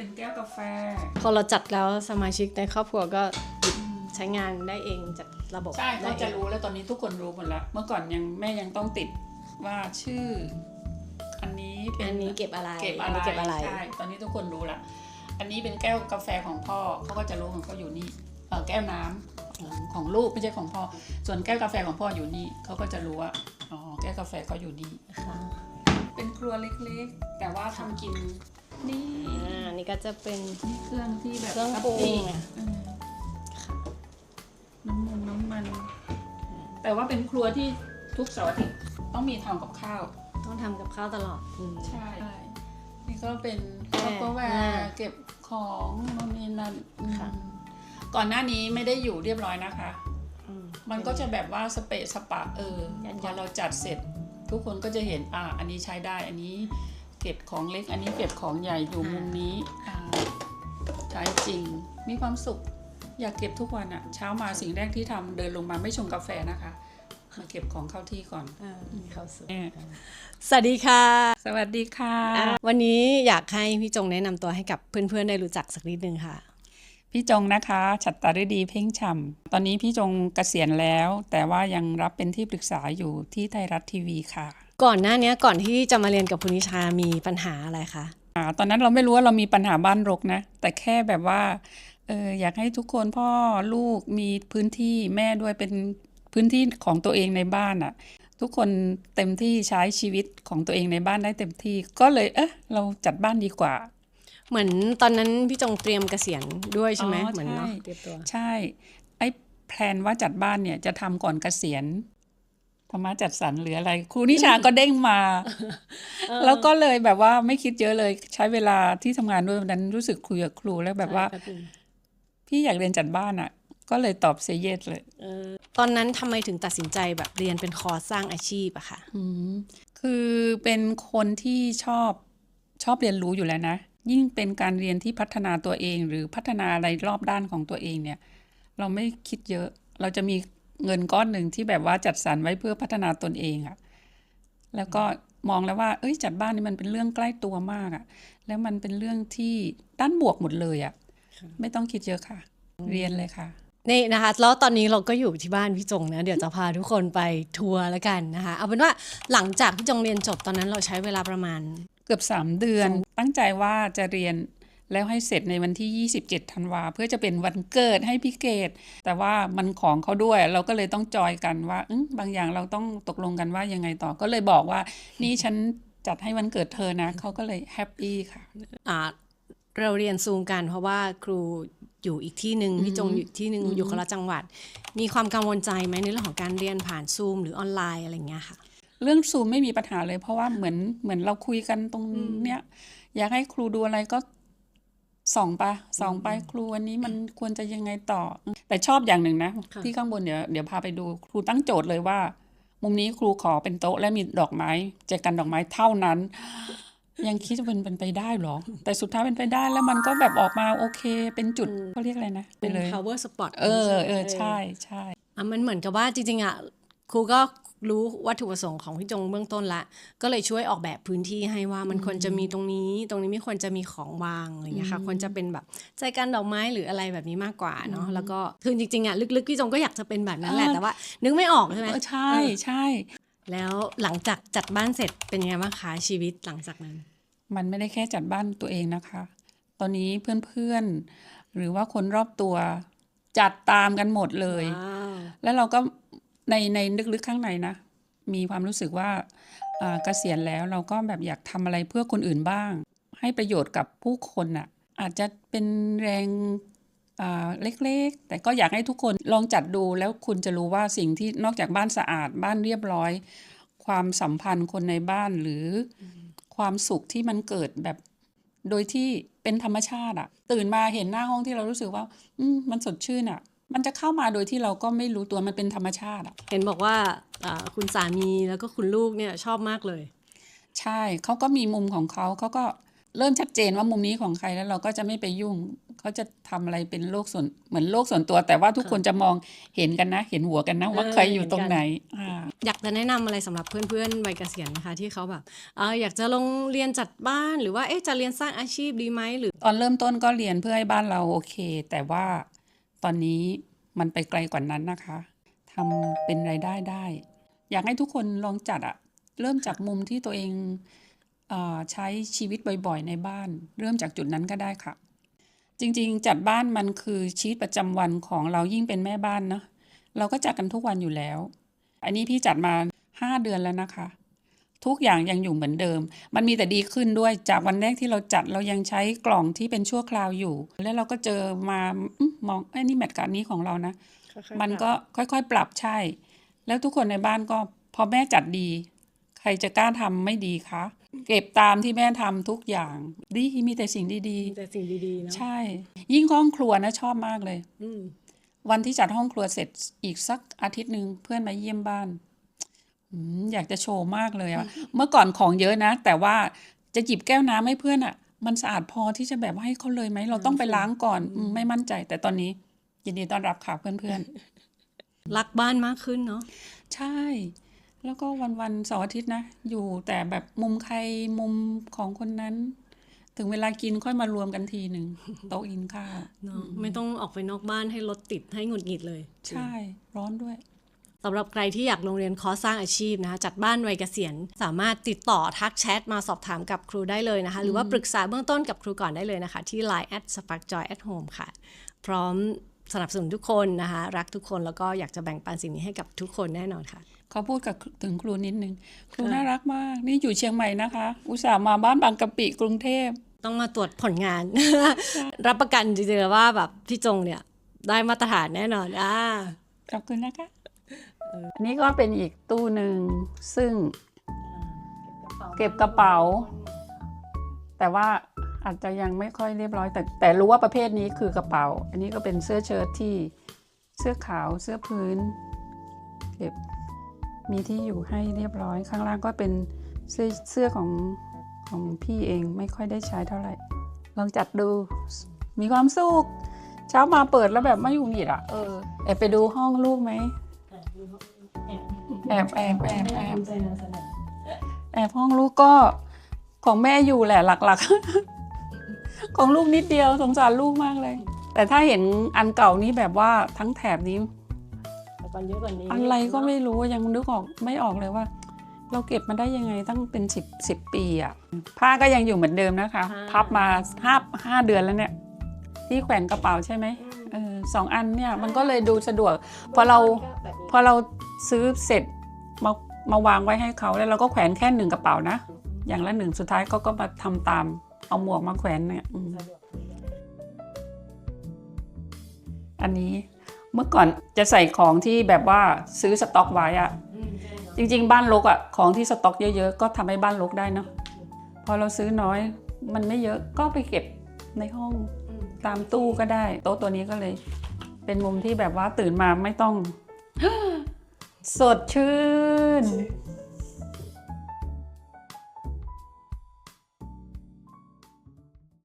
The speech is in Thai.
เป็นแก้วกาแฟ พอเราจัดแล้วสมาชิกในครอบครัวก็หยิบใช้งานได้เองจัดระบบใช่ได้เขาจะองรู้แล้วตอนนี้ทุกคนรู้หมดแล้ว เมื่อก่อนยังแม่ยังต้องติดว่าชื่อ อันนี้เป็นอันนี้เก็บอะไรเก็บอัอะนไรนี้เก็บอะไรใช่ตอนนี้ทุกคนรู้ละอันนี้เป็นแก้วกาแฟของพ่อเขาก็จะรู้ของเขาอยู่นี่เออแก้วน้ำของของลูกไม่ใช่ของพ่อ ส่วนแก้วกาแฟของพ่ออยู่นี่เขาก็จะรู้ว่าอ๋อแก้วกาแฟเขาอยู่นี่ค่ะเป็นครัวเล็กๆ แต่ว่าทำกิน นี่อ่านี่ก็จะเป็น นี่เครื่องที่แบบเครื่องปรุงทับทิมอะเออค่ะน้ำมันน้ำมัน แต่ว่าเป็นครัวที่ทุกเสาร์อาทิตย์ต้องมีทำกับข้าว ต้องทำกับข้าวตลอดอืม ใช่ นี่ก็เป็นแอร์คอปเปอร์แวอ่าร์เก็บของโน่นนี่นั่นอืมค่ะ ก่อนหน้านี้ไม่ได้อยู่เรียบร้อยนะคะ อืมมันก็จะแบบว่าสเปะสปะเออยัดๆ พอเราจัดเสร็จ ทุกคนก็จะเห็นอ่าอันนี้ใช้ได้อันนี้ เก็บของเล็กอันนี้เก็บของใหญ่อยู่มุมนี้อ่าใช้จริงมีความสุข อยากเก็บทุกวันอะเช้ามาสิ่งแรกที่ทำเดินลงมาไม่ชงกาแฟนะคะมาเก็บของเข้าที่ก่อนอ่าเข้าสู่แม่สวัสดีค่ะ สวัสดีค่ะอ่าวันนี้อยากให้พี่จงแนะนำตัวให้กับเพื่อนๆได้รู้จักสักนิดนึงค่ะ พี่จงนะคะ ฉัตรฤดีเพ่งฉ่ำตอนนี้พี่จงเกษียณแล้ว แต่ว่ายังรับเป็นที่ปรึกษาอยู่ที่ไทยรัฐทีวีค่ะ ก่อนหน้านี้ก่อนที่จะมาเรียนกับคุณนิชามีปัญหาอะไรคะอ่าตอนนั้นเราไม่รู้ว่าเรามีปัญหาบ้านรกนะ แต่แค่แบบว่าเอออยากให้ทุกคนพ่อลูกมีพื้นที่แม่ด้วยเป็นพื้นที่ของตัวเองในบ้านอะ่ะ ทุกคนเต็มที่ใช้ชีวิตของตัวเองในบ้านได้เต็มที่ ก็เลยเออเราจัดบ้านดีกว่า เหมือนตอนนั้นพี่จงเตรียมเกษียณด้วยใช่ไหมอ๋อเหมือนเนาะใช่เตรียมตัวใช่ไอ้แพลนว่าจัดบ้านเนี่ยจะทำก่อนเกษียณ ธรรมะจัดสรรหรืออะไรครูนิชาก็เด้งมา แล้วก็เลยแบบว่าไม่คิดเยอะเลยใช้เวลาที่ทำงานด้วยวันนั้นรู้สึกคุยกับครูแล้วแบบว่าใช่ป๊บนึงพี่อยากเรียนจัดบ้านอะ ก็เลยตอบเซเยสเลยเออตอนนั้นทำไมถึงตัดสินใจแบบเรียนเป็นคอร์สสร้างอาชีพอะค่ะอืมคือเป็นคนที่ชอบชอบเรียนรู้อยู่แล้วนะ ยิ่งเป็นการเรียนที่พัฒนาตัวเอง หรือพัฒนาอะไรรอบด้านของตัวเองเนี่ย เราไม่คิดเยอะ เราจะมี เงินก้อนหนึ่งที่แบบว่าจัดสรรไว้เพื่อพัฒนาตนเองอะแล้วก็มองแล้วว่า เอ้ย จัดบ้านนี่มันเป็นเรื่องใกล้ตัวมากอะแล้วมันเป็นเรื่องที่ด้านบวกหมดเลยอะไม่ต้องคิดเยอะค่ะ เรียนเลยค่ะนี่นะคะแล้วตอนนี้เราก็อยู่ที่บ้านพี่จงนะเดี๋ยวจะพาทุกคนไปทัวร์แล้วกันนะคะเอาเป็นว่าหลังจากพี่จงเรียนจบตอนนั้นเราใช้เวลาประมาณ เกือบ 3 เดือน ตั้งใจว่าจะเรียน แล้วให้เสร็จในวันที่ 27 ธันวา เพื่อจะเป็นวันเกิดให้พี่เกดแต่ว่ามันของเขาด้วยเราก็เลยต้องจอยกันว่าอื้อบางอย่างเราต้องตกลงกันว่ายังไงต่อก็เลยบอกว่า นี่ฉันจัดให้วันเกิดเธอนะเขาก็เลยแฮปปี้ค่ะอ่าเราเรียนซูมกันเพราะว่าครูอยู่อีกที่หนึ่งพี่จงอยู่อีกที่หนึ่งอยู่คนละจังหวัด มีความกังวลใจไหมในเรื่องของการเรียนผ่านซูมหรือออนไลน์อะไรอย่างเงี้ยค่ะ เรื่องซูมไม่มีปัญหาเลย เพราะว่าเหมือนเหมือนเราคุยกันตรงเนี้ยอยากให้ครูดูอะไรก็ ส่องไปส่องไปครูวันนี้มันควรจะยังไงต่อ แต่ชอบอย่างหนึ่งนะค่ะที่ข้างบนเดี๋ยวเดี๋ยวพาไปดูครูตั้งโจทย์เลยว่า มุมนี้ครูขอเป็นโต๊ะและมีดอกไม้แจกันดอกไม้เท่านั้น ยังคิดว่าเป็นเป็นไปได้เหรอ แต่สุดท้ายเป็นไปได้แล้วมันก็แบบออกมาโอเค เป็นจุดเขาเรียกอะไรนะไปเป็นเลย power spot เออเออใช่ใช่อะมันเหมือนกับว่าจริงๆอะ ครูก็รู้วัตถุประสงค์ของพี่จงเบื้องต้นละ ก็เลยช่วยออกแบบพื้นที่ให้ว่ามันควรจะมีตรงนี้ ตรงนี้ไม่ควรจะมีของวางอะไรอย่างเงี้ยค่ะควรจะเป็นแบบใจกันดอกไม้หรืออะไรแบบนี้มากกว่าเนาะแล้วก็คือจริงๆอะลึกๆพี่จงก็อยากจะเป็นแบบนั้นแหละเออแต่ว่า นึกไม่ออกใช่ไหมเออใช่ใช่แล้วหลังจากจัดบ้านเสร็จเป็นยังไงบ้างคะชีวิตหลังจากนั้น มันไม่ได้แค่จัดบ้านตัวเองนะคะ ตอนนี้เพื่อนๆหรือว่าคนรอบตัวจัดตามกันหมดเลยว้าวแล้วเราก็ ในในลึกๆข้างในนะ มีความรู้สึกว่าเกษียณแล้วเราก็แบบอยากทำอะไรเพื่อคนอื่นบ้าง ให้ประโยชน์กับผู้คนน่ะอาจจะเป็นแรงเล็กๆ แต่ก็อยากให้ทุกคนลองจัดดูแล้วคุณจะรู้ว่าสิ่งที่นอกจากบ้านสะอาดบ้านเรียบร้อย ความสัมพันธ์คนในบ้านหรือความสุขที่มันเกิดแบบ โดยที่เป็นธรรมชาติอะตื่นมาเห็นหน้าห้องที่เรารู้สึกว่า อืมมันสดชื่นอะ มันจะเข้ามาโดยที่เราก็ไม่รู้ตัวมันเป็นธรรมชาติอะเห็นบอกว่าอ่าคุณสามีแล้วก็คุณลูกเนี่ยชอบมากเลย ใช่เขาก็มีมุมของเขาเขาก็เริ่มชัดเจนว่ามุมนี้ของใครแล้วเราก็จะไม่ไปยุ่งเขาจะทำอะไรเป็นโลกส่วนเหมือนโลกส่วนตัว แต่ว่าทุกคนจะมองเห็นกันนะ เห็นหัวกันนะว่าเออใครอยู่เห็นตรงกันไหนอ่า อยากจะแนะนำอะไรสำหรับเพื่อนๆวัยเกษียณนะคะ ที่เขาแบบเอออยากจะลงเรียนจัดบ้านหรือว่าเอ๊ะจะเรียนสร้างอาชีพดีไหมหรือ ตอนเริ่มต้นก็เรียนเพื่อให้บ้านเราโอเค แต่ว่า ตอนนี้มันไปไกลกว่านั้นนะคะทำเป็นรายได้ได้ อยากให้ทุกคนลองจัดอะเริ่มจากมุมที่ตัวเองเอใช้ชีวิตบ่อยๆ ในบ้าน เริ่มจากจุดนั้นก็ได้ค่ะ จริงๆ จัดบ้านมันคือชีวิตประจำวันของเรายิ่งเป็นแม่บ้านเนาะเราก็จัดกันทุกวันอยู่แล้ว อันนี้พี่จัดมาห้าเดือนแล้วนะคะ ทุกอย่างยังอยู่เหมือนเดิม มันมีแต่ดีขึ้นด้วยจากวันแรกที่เราจัดเรายังใช้กล่องที่เป็นชั่วคราวอยู่ แล้วเราก็เจอมาอืมมองไอ้ยนี่แมทกับอันนี้ของเรานะ มันก็ค่อยๆปรับใช่ แล้วทุกคนในบ้านก็พอแม่จัดดี ใครจะกล้าทำไม่ดีคะเก็บตามที่แม่ทำทุกอย่าง ดีมีแต่สิ่งดีแต่สิ่งดีๆเนาะๆใช่ ยิ่งห้องครัวนะชอบมากเลย อืมวันที่จัดห้องครัวเสร็จอีกสักอาทิตย์หนึ่งเพื่อนมาเยี่ยมบ้าน อืมอยากจะโชว์มากเลยอะเมื่อก่อนของเยอะนะ แต่ว่าจะหยิบแก้วน้ำให้เพื่อนอะมันสะอาดพอที่จะแบบให้เขาเลยไหม เราต้องไปล้างก่อนอืมไม่มั่นใจ แต่ตอนนี้ ยินดีต้อนรับค่ะเพื่อนรักบ้านมากขึ้นเนาะๆ ใช่ แล้วก็วันวันๆเสาร์อาทิตย์นะ อยู่แต่แบบมุมใครมุมของคนนั้น ถึงเวลากินค่อยมารวมกันทีหนึ่งโต๊ะกินข้าวเนาะไม่ต้องออกไปนอกบ้านให้รถติดให้หงุดหงิดเลย ใช่ ร้อนด้วย สำหรับใครที่อยากลงเรียนคอร์สสร้างอาชีพนะคะจัดบ้านวัยเกษียณ สามารถติดต่อทักแชทมาสอบถามกับครูได้เลยนะคะ หรือว่าปรึกษาเบื้องต้นกับครูก่อนได้เลยนะคะ ที่ Line at sparkjoy at home ค่ะ พร้อมสนับสนุนทุกคนนะคะ รักทุกคนแล้วก็อยากจะแบ่งปันสิ่งนี้ให้กับทุกคนแน่นอนค่ะเขาพูดกับถึงครูนิดนึงครูค่ะน่ารักมาก นี่อยู่เชียงใหม่นะคะ อุตส่าห์มาบ้านบางกะปิกรุงเทพต้องมาตรวจผลงาน รับประกันจริงๆว่าแบบพี่จงเนี่ยได้มาตรฐานแน่นอนอ่าขอบคุณนะคะ อันนี้ก็เป็นอีกตู้หนึ่งซึ่งเก็บกระเป๋า แต่ว่าอาจจะยังไม่ค่อยเรียบร้อย แต่แต่รู้ว่าประเภทนี้คือกระเป๋า อันนี้ก็เป็นเสื้อเชิ้ตที่เสื้อขาวเสื้อพื้น เก็บมีที่อยู่ให้เรียบร้อย ข้างล่างก็เป็นเสื้อเสื้อของของพี่เองไม่ค่อยได้ใช้เท่าไหร่ ลองจัดดูมีความสุขเช้ามาเปิดแล้วแบบไม่หงุดหงิดอะเออแอบไปดูห้องลูกไหม แอบแอบแอบแอบแอบห้องลูกก็ของแม่อยู่แหละหลักๆ ของลูกนิดเดียวสงสารลูกมากเลย แต่ถ้าเห็นอันเก่านี้แบบว่าทั้งแถบนี้เยอะกว่านี้อะไรก็ไม่รู้ยังนึกออกไม่ออกเลยว่า เราเก็บมาได้ยังไงตั้งเป็นสิบสิบปีอะผ้าก็ยังอยู่เหมือนเดิมนะคะ พับมาห้าห้าเดือนแล้วเนี่ย ที่แขวนกระเป๋าใช่ไหม เออสองอันเนี่ยมันก็เลยดูสะดวกพอเราพอเราซื้อเสร็จมามาวางไว้ให้เขาแล้วเราก็แขวนแค่หนึ่งกระเป๋านะ อย่างละหนึ่งสุดท้ายเขาก็มาทำตามเอาหมวกมาแขวนเนี่ยอันนี้เมื่อก่อนจะใส่ของที่แบบว่าซื้อสต็อกไว้อะจริง ๆ บ้านรกอะของที่สต็อกเยอะๆก็ทำให้บ้านรกได้เนาะพอเราซื้อน้อย มันไม่เยอะก็ไปเก็บในห้อง ตามตู้ก็ได้ โต๊ะตัวนี้ก็เลย เป็นมุมที่แบบว่าตื่นมาไม่ต้อง สดชื่น